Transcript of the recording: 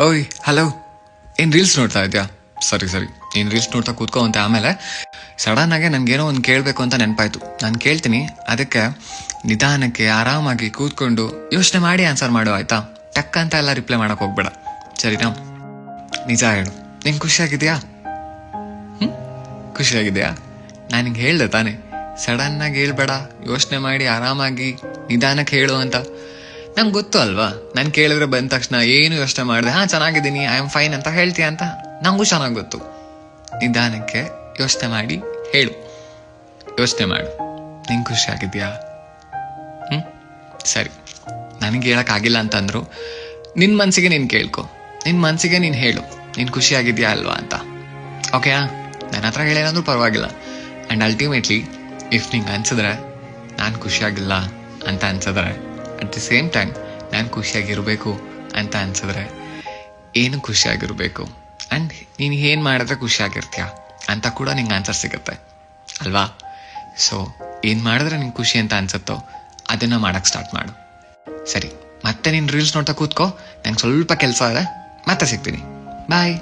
ಓಯ್, ಹಲೋ. ಏನು ರೀಲ್ಸ್ ನೋಡ್ತಾ ಇದೆಯಾ? ಸರಿ ಸರಿ. ನೀನು ರೀಲ್ಸ್ ನೋಡ್ತಾ ಆಮೇಲೆ ಸಡನ್ ಆಗಿ ನನಗೇನೋ ಒಂದು ಕೇಳಬೇಕು ಅಂತ ನೆನಪಾಯ್ತು. ನಾನು ಕೇಳ್ತೀನಿ, ಅದಕ್ಕೆ ನಿಧಾನಕ್ಕೆ ಆರಾಮಾಗಿ ಕೂತ್ಕೊಂಡು ಯೋಚನೆ ಮಾಡಿ ಆನ್ಸರ್ ಮಾಡು, ಆಯ್ತಾ? ಟಕ್ ಅಂತ ಎಲ್ಲ ರಿಪ್ಲೈ ಮಾಡಕ್ ಹೋಗ್ಬೇಡ. ಸರಿನಾ? ನಿಜ ಹೇಳು. ನಿಂಗೆ ಖುಷಿಯಾಗಿದೆಯಾ? ಹ್ಞೂ ಖುಷಿಯಾಗಿದೆಯಾ? ನಾನು ಹಿಂಗೆ ಹೇಳ್ದೆ ತಾನೆ. ಸಡನ್ ಆಗಿ ಹೇಳ್ಬೇಡ, ಯೋಚನೆ ಮಾಡಿ ಆರಾಮಾಗಿ ನಿಧಾನಕ್ಕೆ ಹೇಳು ಅಂತ. ನಂಗೆ ಗೊತ್ತು ಅಲ್ವಾ? ನಾನು ಕೇಳಿದ್ರೆ ಬಂದ ತಕ್ಷಣ ಏನು ಯೋಚನೆ ಮಾಡಿದೆ, ಹಾಂ, ಚೆನ್ನಾಗಿದ್ದೀನಿ ಐ ಆಮ್ ಫೈನ್ ಅಂತ ಹೇಳ್ತೀಯ ಅಂತ? ನಂಗೂ ಚೆನ್ನಾಗಿ ಗೊತ್ತು. ನಿಧಾನಕ್ಕೆ ಯೋಚನೆ ಮಾಡಿ ಹೇಳು. ಯೋಚನೆ ಮಾಡು. ನಿಂಗೆ ಖುಷಿ ಆಗಿದೆಯಾ? ಹ್ಞೂ ಸರಿ. ನನಗೆ ಹೇಳೋಕ್ಕಾಗಿಲ್ಲ ಅಂತಂದ್ರು ನಿನ್ನ ಮನಸ್ಸಿಗೆ ನೀನು ಕೇಳ್ಕೊ. ನಿನ್ನ ಮನಸ್ಸಿಗೆ ನೀನು ಹೇಳು. ನೀನು ಖುಷಿಯಾಗಿದೆಯಾ ಅಲ್ವಾ ಅಂತ. ಓಕೆಯಾ ನನ್ನ ಹತ್ರ ಹೇಳೇನಾದ್ರೂ ಪರವಾಗಿಲ್ಲ. ಆ್ಯಂಡ್ ಅಲ್ಟಿಮೇಟ್ಲಿ ಇಫ್ ನಿಂಗೆ ಅನ್ಸಿದ್ರೆ, ನಾನು ಖುಷಿಯಾಗಿಲ್ಲ ಅಂತ ಅನ್ಸಿದ್ರೆ ಅಟ್ ದಿ ಸೇಮ್ ಟೈಮ್ ನಾನು ಖುಷಿಯಾಗಿರಬೇಕು ಅಂತ ಅನ್ಸಿದ್ರೆ ಏನು ಖುಷಿಯಾಗಿರಬೇಕು? ಆ್ಯಂಡ್ ನೀನು ಏನು ಮಾಡಿದ್ರೆ ಖುಷಿಯಾಗಿರ್ತೀಯ? ಅಂತ ಕೂಡ ನಿಂಗೆ ಆನ್ಸರ್ ಸಿಗುತ್ತೆ. ಅಲ್ವಾ? ಸೊ ಏನು ಮಾಡಿದ್ರೆ ನಿಂಗೆ ಖುಷಿ ಅಂತ ಅನ್ಸುತ್ತೋ ಅದನ್ನು ಮಾಡೋಕ್ಕೆ ಸ್ಟಾರ್ಟ್ ಮಾಡು. ಸರಿ, ಮತ್ತೆ ನೀನು ರೀಲ್ಸ್ ನೋಡ್ತಾ ಕೂತ್ಕೋ. ನಂಗೆ ಸ್ವಲ್ಪ ಕೆಲಸ ಇದೆ. ಮತ್ತೆ ಸಿಗ್ತೀನಿ. ಬಾಯ್